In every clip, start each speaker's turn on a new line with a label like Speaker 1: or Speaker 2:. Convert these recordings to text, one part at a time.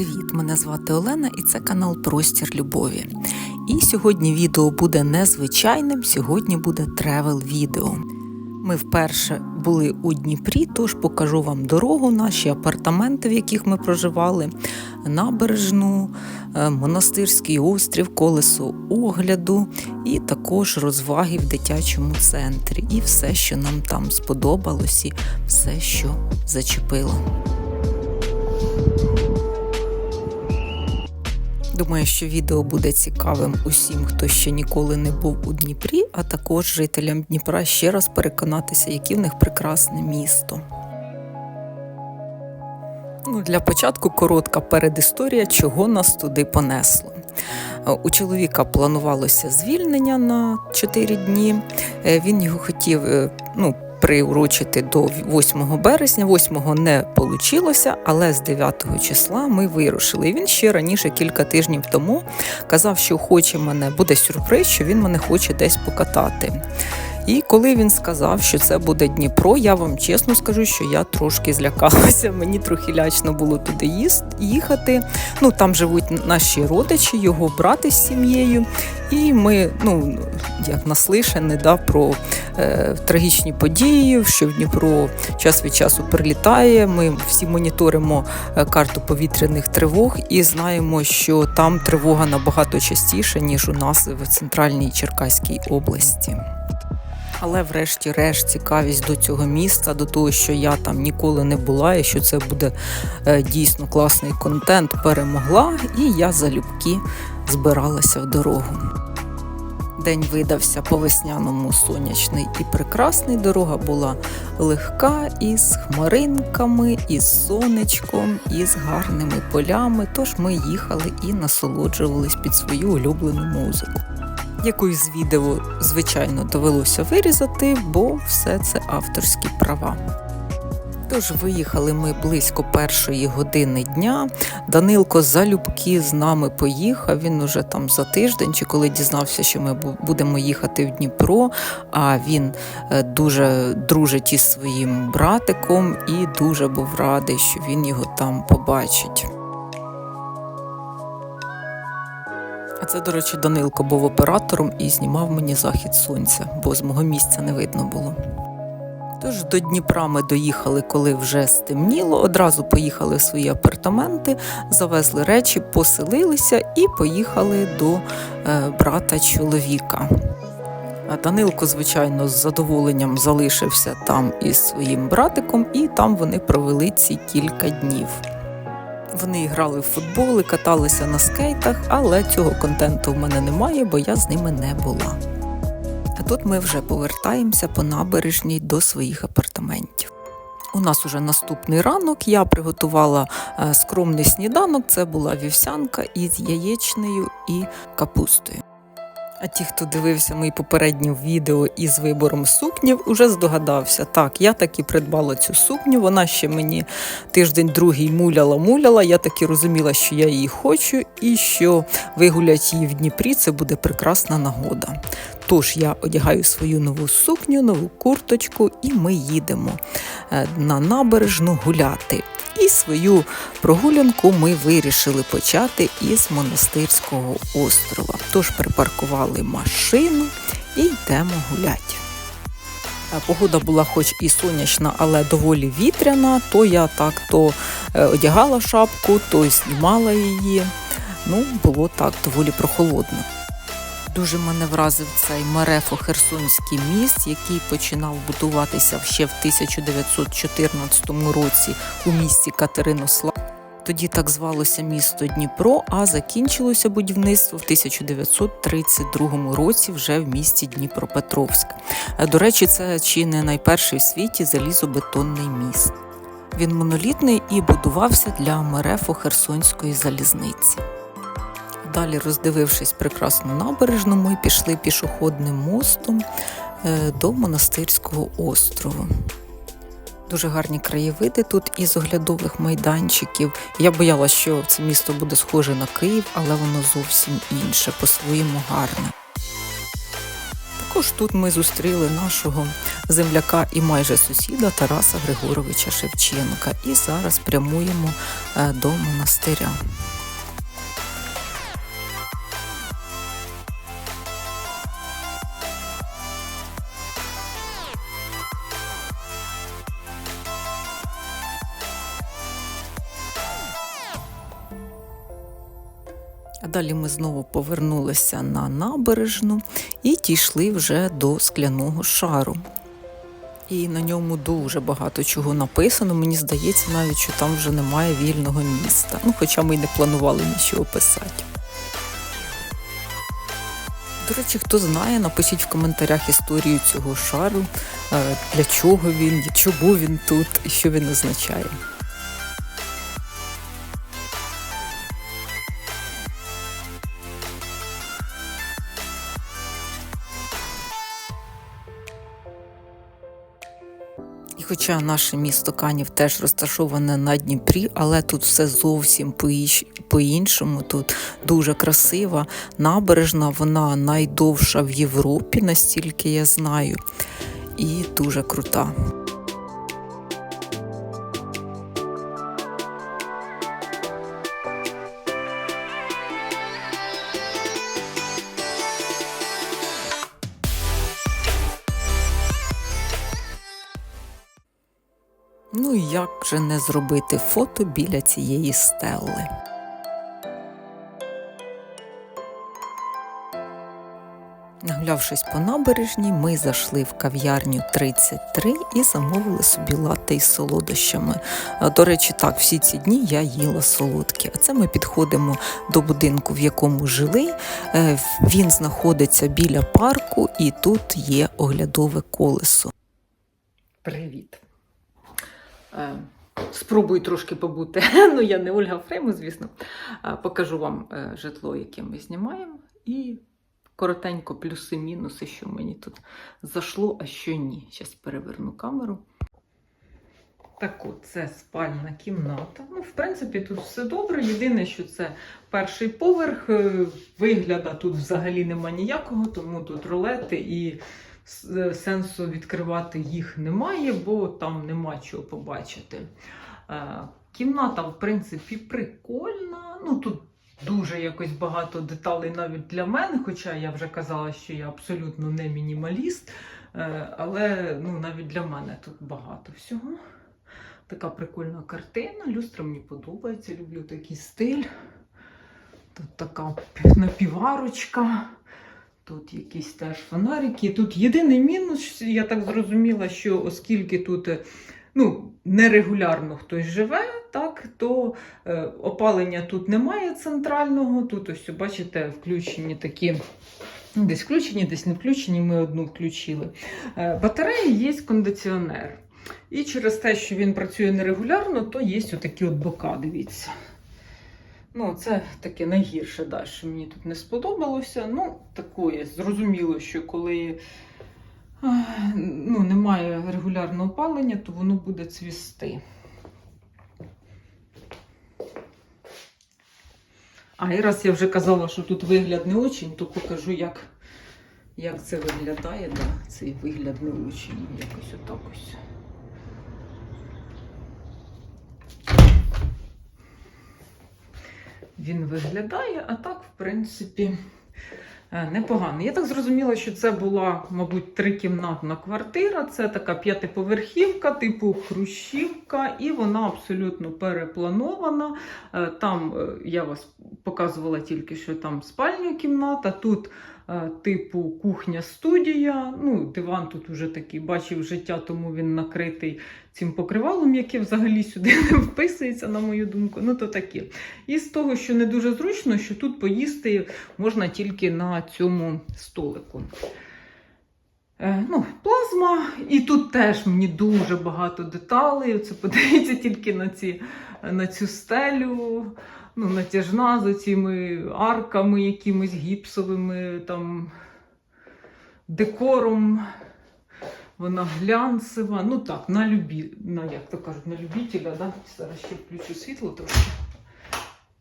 Speaker 1: Привіт! Мене звати Олена і це канал Простір Любові. І сьогодні відео буде незвичайним, сьогодні буде тревел відео. Ми вперше були у Дніпрі, тож покажу вам дорогу, наші апартаменти, в яких ми проживали, набережну, е, монастирський острів, колесо огляду, і також розваги в дитячому центрі. І все, що нам там сподобалось, і все, що зачепило. Думаю, що відео буде цікавим усім, хто ще ніколи не був у Дніпрі, а також жителям Дніпра ще раз переконатися, яке в них прекрасне місто. Ну, для початку коротка передісторія, чого нас туди понесло. У чоловіка планувалося звільнення на 4 дні. Е, Він його хотів е, ну, приурочити до 8 березня. 8 не вийшло, але з 9 числа ми вирушили. І він ще раніше, кілька тижнів тому, казав, що хоче мене, буде сюрприз, що він мене хоче десь покатати. І коли він сказав, що це буде Дніпро, я вам чесно скажу, що я трошки злякалася. Мені трохи лячно було туди їхати. Ну там живуть наші родичі, його брати з сім'єю. І ми, ну як наслишані, да, про е, трагічні події, що в Дніпро час від часу прилітає. Ми всі моніторимо е, карту повітряних тривог і знаємо, що там тривога набагато частіше, ніж у нас в центральній Черкаській області. Але, врешті-решт, цікавість до цього міста, до того, що я там ніколи не була, і що це буде е, дійсно класний контент, перемогла, і я залюбки збиралася в дорогу. День видався по весняному сонячний і прекрасний. Дорога була легка із хмаринками, із сонечком, із гарними полями. Тож ми їхали і насолоджувались під свою улюблену музику. Якусь з відео, звичайно, довелося вирізати, бо все це авторські права. Тож виїхали ми близько першої години дня. Данилко залюбки з нами поїхав. Він уже там за тиждень, чи коли дізнався, що ми будемо їхати в Дніпро. А він е, дуже дружить із своїм братиком і дуже був радий, що він його там побачить. А це, до речі, Данилко був оператором і знімав мені захід сонця, бо з мого місця не видно було. Тож до Дніпра ми доїхали, коли вже стемніло. Одразу поїхали в свої апартаменти, завезли речі, поселилися і поїхали до е, брата чоловіка. Данилко, звичайно, з задоволенням залишився там із своїм братиком, і там вони провели ці кілька днів. Вони грали в футбол і каталися на скейтах, але цього контенту в мене немає, бо я з ними не була. А тут ми вже повертаємося по набережній до своїх апартаментів. У нас уже наступний ранок. Я приготувала е, скромний сніданок. Це була вівсянка із яєчнею і капустою. А ті, хто дивився мої попередні відео із вибором сукнів, уже здогадався. Так, я таки придбала цю сукню. Вона ще мені тиждень другий муляла-муляла. Я таки розуміла, що я її хочу, і що вигулять її в Дніпрі це буде прекрасна нагода. Тож я одягаю свою нову сукню, нову курточку, і ми їдемо е, на набережну гуляти. І свою прогулянку ми вирішили почати із монастирського острова. Тож припаркували машину і йдемо гуляти. Е, Погода була хоч і сонячна, але доволі вітряна, то я так то е, одягала шапку, то знімала її. Ну, було так доволі прохолодно. Дуже мене вразив цей Марефо Херсонський міст, який починав будуватися ще в 1914 році у місті Катеринослав. Тоді так звалося місто Дніпро, а закінчилося будівництво в 1932 році вже в місті Дніпропетровськ. До речі, це чи не найперший в світі залізобетонний міст. Він монолітний і будувався для Мерефо Херсонської залізниці. Далі, роздивившись прекрасну набережну, ми пішли пішохідним мостом е, до монастирського острову. Дуже гарні краєвиди тут із оглядових майданчиків. Я боялася, що це місто буде схоже на Київ, але воно зовсім інше, по-своєму гарне. Також тут ми зустріли нашого земляка і майже сусіда Тараса Григоровича Шевченка. І зараз прямуємо е, до монастиря. Далі ми знову повернулися на набережну і дійшли вже до скляного шару. І на ньому дуже багато чого написано. Мені здається, навіть що там вже немає вільного міста. Ну, хоча ми й не планували нічого писати. До речі, хто знає, напишіть в коментарях історію цього шару, е, для чого він, чому він тут і що він означає. Хоча наше місто Канів теж розташоване на Дніпрі, але тут все зовсім по-іншому. Тут дуже красива набережна, вона найдовша в Європі, настільки я знаю, і дуже крута. Як же не зробити фото біля цієї стелли? Нагулявшись по набережній, ми зайшли в кав'ярню 33 і замовили собі латте із солодощами. До речі, так, всі ці дні я їла солодкі. А це ми підходимо до будинку, в якому жили. Е, Він знаходиться біля парку, і тут є оглядове колесо. Привіт. Е, Спробую трошки побути. Ну, я не Ольга Фрейму, звісно. Е, Покажу вам е, житло, яке ми знімаємо, і коротенько плюси-мінуси, що мені тут зайшло, а що ні. Зараз переверну камеру. Так от, це спальна кімната. Ну, в принципі, тут все добре. Єдине, що це перший поверх. Вигляду тут взагалі нема ніякого, тому тут рулети і сенсу відкривати їх немає, бо там нема чого побачити. Е, Кімната, в принципі, прикольна. Ну, тут дуже якось багато деталей навіть для мене, хоча я вже казала, що я абсолютно не мінімаліст. Е, Але ну, навіть для мене тут багато всього. Така прикольна картина. Люстра мені подобається, люблю такий стиль. Тут така напіварочка. Тут якісь теж фонарики. Тут єдиний мінус, я так зрозуміла, що оскільки тут е, ну, нерегулярно хтось живе, так, то е, опалення тут немає центрального. Тут ось, бачите, включені такі. ну, Десь включені, десь не включені, ми одну включили. Е, Батареї є кондиціонер. І через те, що він працює нерегулярно, то є отакі от бока, дивіться. Ну, це таке найгірше, да, що мені тут не сподобалося. Ну, такое, зрозуміло, що коли ну, немає регулярного опалення, то воно буде цвісти. А і раз я вже казала, що тут вигляд не очень, то покажу, як, як це виглядає. Да, цей вигляд не очень. Якось отак ось. Він виглядає, а так, в принципі, е, непогано. Я так зрозуміла, що це була, мабуть, трикімнатна квартира. Це така п'ятиповерхівка, типу хрущівка, і вона абсолютно перепланована. Е, Там е, я вас показувала тільки, що там спальня кімната. Тут типу кухня-студія. Ну, диван тут уже такий бачив життя, тому він накритий цим покривалом, яке взагалі сюди не вписується, на мою думку. Ну, то таке. І з того, що не дуже зручно, що тут поїсти можна тільки на цьому столику. Е, ну, плазма, і тут теж мені дуже багато деталей. Це подивіться тільки на, ці, на цю стелю, ну, натяжна з цими арками, якимись гіпсовими там декором. Вона глянцева. Ну так, на любі, на, як то кажуть, на любителя. Да? Зараз ще включу світло трошки,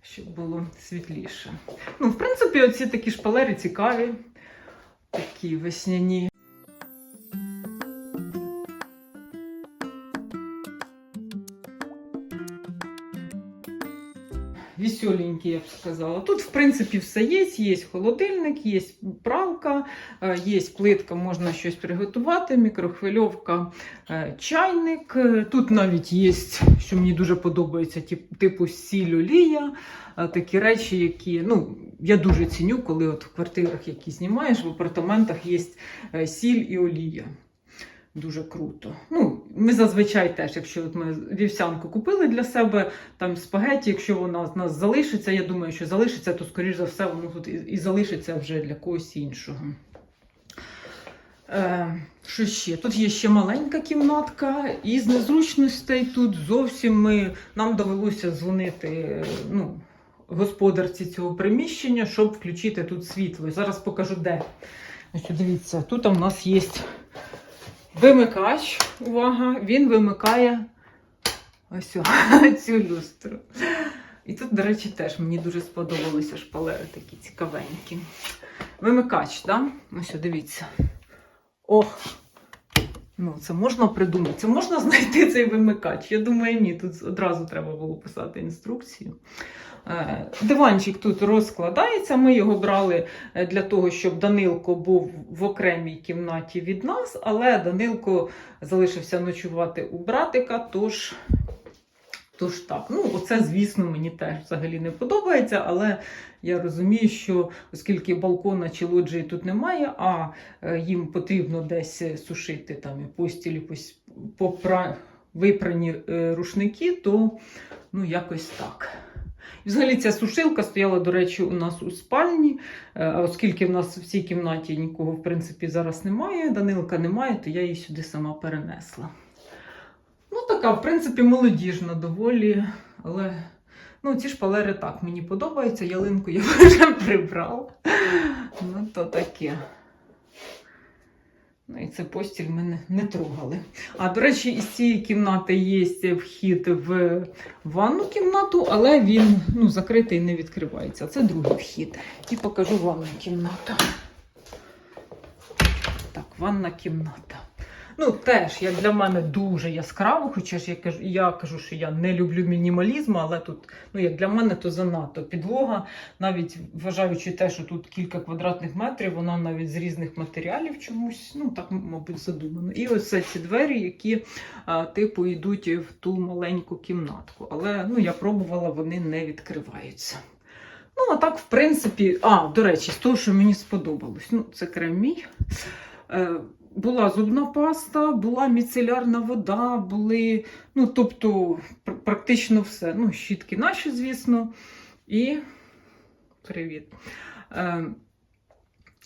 Speaker 1: щоб було світліше. Ну, в принципі, оці такі шпалери цікаві. Такі весняні. Веселенькі, я б сказала. Тут, в принципі, все є. Є холодильник, є пралка, є плитка, можна щось приготувати, мікрохвильовка, е, чайник. Е, Тут навіть є, що мені дуже подобається, типу сіль олія. Е, Такі речі, які ну, я дуже ціню, коли от в квартирах, які знімаєш, в апартаментах є сіль і олія. Дуже круто. Ну, ми зазвичай теж, якщо от ми вівсянку купили для себе, там спагеті, якщо вона з нас залишиться, я думаю, що залишиться, то скоріш за все воно тут і, і залишиться вже для когось іншого. Е, що ще? Тут є ще маленька кімнатка, і з незручностей тут зовсім ми, нам довелося дзвонити е, ну, господарці цього приміщення, щоб включити тут світло. Зараз покажу де. Ось дивіться, тут у нас є вимикач. Увага, він вимикає ось цю люстру. І тут, до речі, теж мені дуже сподобалися шпалери такі цікавенькі. Вимикач, так? Да? Ось, дивіться. Ох! Ну, це можна придумати. Це можна знайти цей вимикач. Я думаю, ні. Тут одразу треба було писати інструкцію. Е, Диванчик тут розкладається. Ми його брали е, для того, щоб Данилко був в окремій кімнаті від нас, але Данилко залишився ночувати у братика, тож. Тож так, ну оце, звісно, мені теж взагалі не подобається, але я розумію, що оскільки балкона чи лоджії тут немає, а е, їм потрібно десь е, сушити там і постілі, пос- попра... випрані е, рушники, то ну якось так. І Взагалі ця сушилка стояла, до речі, у нас у спальні. Оскільки в нас в цій кімнаті нікого, в принципі, зараз немає, Данилка немає, то я її сюди сама перенесла. Така, в принципі, молодіжна доволі, але ну, ці шпалери так мені подобаються. Ялинку я вже прибрала. Ну, то таке. Ну, і це постіль ми не, не трогали. А до речі, із цієї кімнати є вхід в ванну кімнату, але він ну, закритий не відкривається. Це другий вхід. І покажу ванну кімнату. Так, ванна кімната. Ну, теж, як для мене, дуже яскраво, хоча ж я кажу, я кажу, що я не люблю мінімалізм, але тут, ну, як для мене, то занадто підлога, навіть вважаючи те, що тут кілька квадратних метрів, вона навіть з різних матеріалів чомусь, ну так, мабуть, задумано. І ось ці двері, які а, типу йдуть в ту маленьку кімнатку. Але ну, я пробувала, вони не відкриваються. Ну, а так, в принципі, а, до речі, з того, що мені сподобалось. Ну, це крем мій. Е, була зубна паста, була міцелярна вода, були, ну, тобто, пр- практично все. Ну, щітки наші, звісно. І привіт. Е,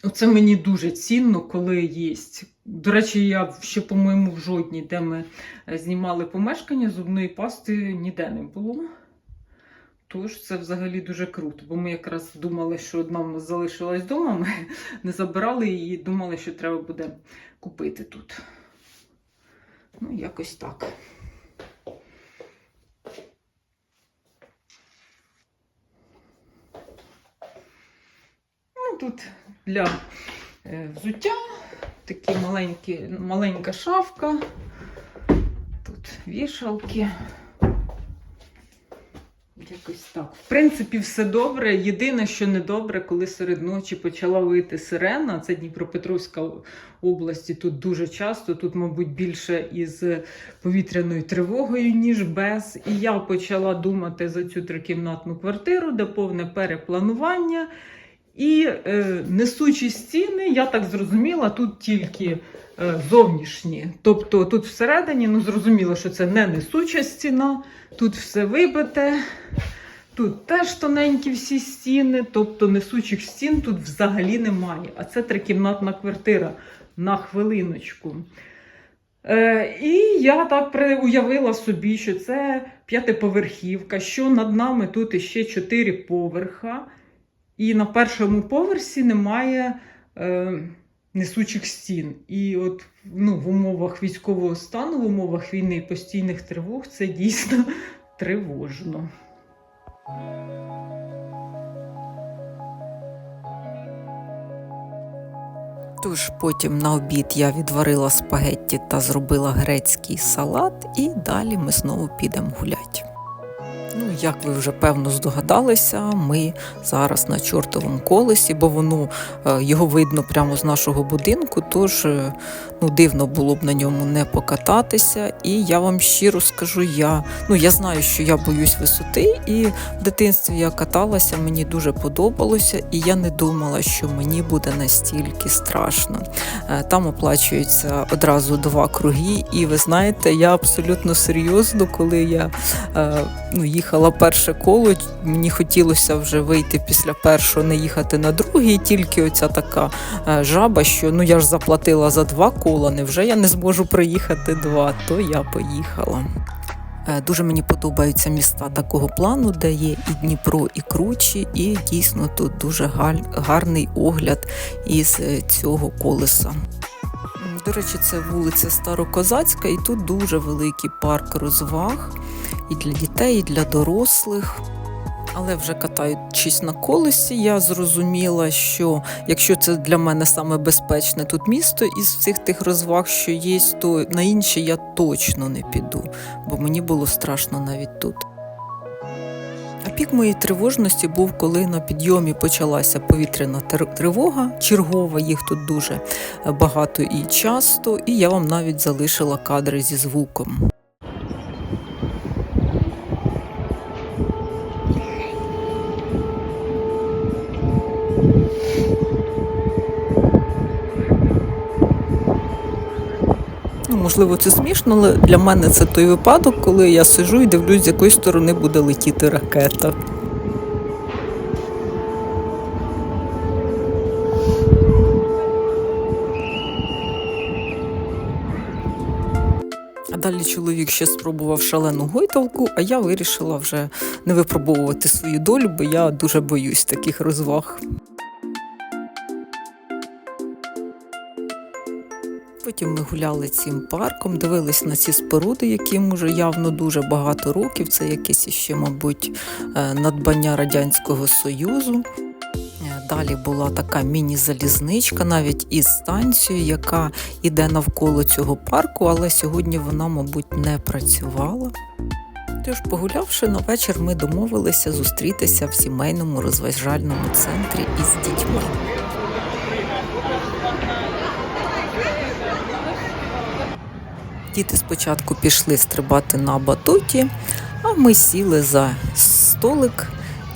Speaker 1: Оце мені дуже цінно, коли є. До речі, я ще, по-моєму, в жодній, де ми е, знімали помешкання, зубної пасти ніде не було. Тож це взагалі дуже круто, бо ми якраз думали, що одна в нас залишилась вдома, ми не забирали її, думали, що треба буде купити тут. Ну, якось так. Ну, тут для е, взуття такі маленька шафка. Тут вішалки. Якось так. В принципі, все добре. Єдине, що не добре, коли серед ночі почала вийти сирена. Це Дніпропетровська область, тут дуже часто. Тут, мабуть, більше із повітряною тривогою, ніж без. І я почала думати за цю трикімнатну квартиру, де повне перепланування. І е, несучі стіни, я так зрозуміла, тут тільки зовнішні. Тобто тут всередині, ну зрозуміло, що це не несуча стіна, тут все вибите, тут теж тоненькі всі стіни, тобто несучих стін тут взагалі немає. А це трикімнатна квартира на хвилиночку. Е, і я так уявила собі, що це п'ятиповерхівка, що над нами тут іще чотири поверха. І на першому поверсі немає е, несучих стін. І от ну, в умовах військового стану, в умовах війни постійних тривог це дійсно тривожно. Тож потім на обід я відварила спагетті та зробила грецький салат, і далі ми знову підемо гуляти. Ну, як ви вже певно здогадалися, ми зараз на чортовому колесі, бо воно е, його видно прямо з нашого будинку, тож е, ну, дивно було б на ньому не покататися. І я вам щиро скажу, я, ну, я знаю, що я боюсь висоти, і в дитинстві я каталася, мені дуже подобалося, і я не думала, що мені буде настільки страшно. Е, Там оплачуються одразу два круги, і ви знаєте, я абсолютно серйозно, коли я е, ну, їхала перше коло, мені хотілося вже вийти після першого, не їхати на другий, тільки оця така е, жаба, що ну я ж заплатила за два кола, невже я не зможу проїхати два, то я поїхала. Е, Дуже мені подобаються міста такого плану, де є і Дніпро, і Кручі, і дійсно тут дуже гарний огляд із е, цього колеса. До речі, це вулиця Старокозацька, і тут дуже великий парк розваг і для дітей, і для дорослих. Але вже катаючись на колесі, я зрозуміла, що якщо це для мене саме безпечне тут місто із всіх тих розваг, що є, то на інші я точно не піду, бо мені було страшно навіть тут. А пік моєї тривожності був, коли на підйомі почалася повітряна тривога, чергова, їх тут дуже багато і часто, і я вам навіть залишила кадри зі звуком. Можливо, це смішно, але для мене це той випадок, коли я сижу і дивлюсь, з якої сторони буде летіти ракета. Далі чоловік ще спробував шалену гойдалку, а я вирішила вже не випробовувати свою долю, бо я дуже боюсь таких розваг. Потім ми гуляли цим парком, дивились на ці споруди, яким уже явно дуже багато років. Це якесь ще, мабуть, е, надбання Радянського Союзу. Е, Далі була така міні-залізничка, навіть із станцією, яка йде навколо цього парку, але сьогодні вона, мабуть, не працювала. Тож, погулявши на вечір, ми домовилися зустрітися в сімейному розважальному центрі із дітьми. Діти спочатку пішли стрибати на батуті, а ми сіли за столик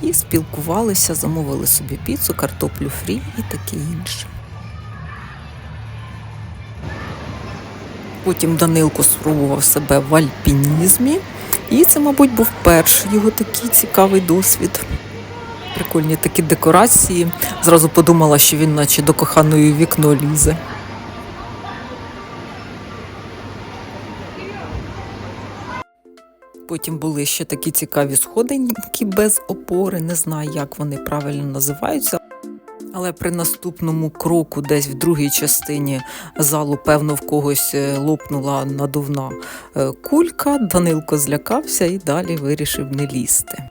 Speaker 1: і спілкувалися, замовили собі піцу, картоплю фрі і таке інше. Потім Данилко спробував себе в альпінізмі, і це, мабуть, був перший його такий цікавий досвід. Прикольні такі декорації. Зразу подумала, що він наче до коханої вікно лізе. Потім були ще такі цікаві сходинки без опори. Не знаю, як вони правильно називаються. Але при наступному кроку, десь в другій частині залу, певно, в когось е, лопнула надувна е, кулька. Данилко злякався і далі вирішив не лізти.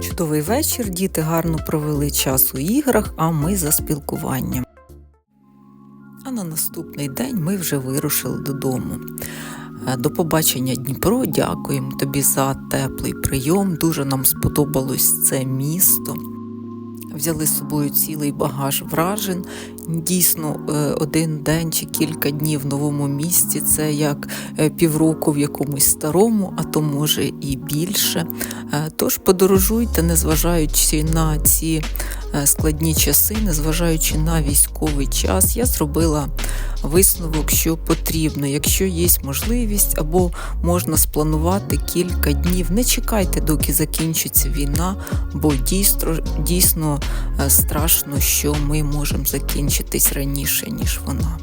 Speaker 1: Чудовий вечір. Діти гарно провели час у іграх, а ми за спілкуванням. А на наступний день ми вже вирушили додому. Е, До побачення, Дніпро. Дякуємо тобі за теплий прийом. Дуже нам сподобалось це місто. Взяли з собою цілий багаж вражень. Дійсно, е, один день чи кілька днів в новому місті це як е, півроку в якомусь старому, а то може і більше. Тож подорожуйте, незважаючи на ці складні часи, незважаючи на військовий час, я зробила висновок, що потрібно, якщо є можливість або можна спланувати кілька днів. Не чекайте, доки закінчиться війна, бо дійсно, дійсно е, страшно, що ми можемо закінчитись раніше, ніж вона.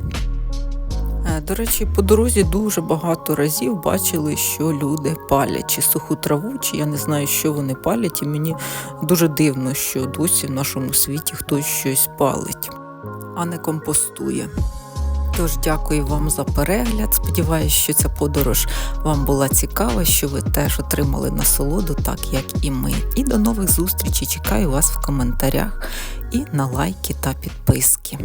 Speaker 1: До речі, по дорозі дуже багато разів бачили, що люди палять чи суху траву, чи я не знаю, що вони палять, і мені дуже дивно, що досі в нашому світі хтось щось палить, а не компостує. Тож дякую вам за перегляд. Сподіваюсь, що ця подорож вам була цікава, що ви теж отримали насолоду, так як і ми. І до нових зустрічей. Чекаю вас в коментарях і на лайки та підписки.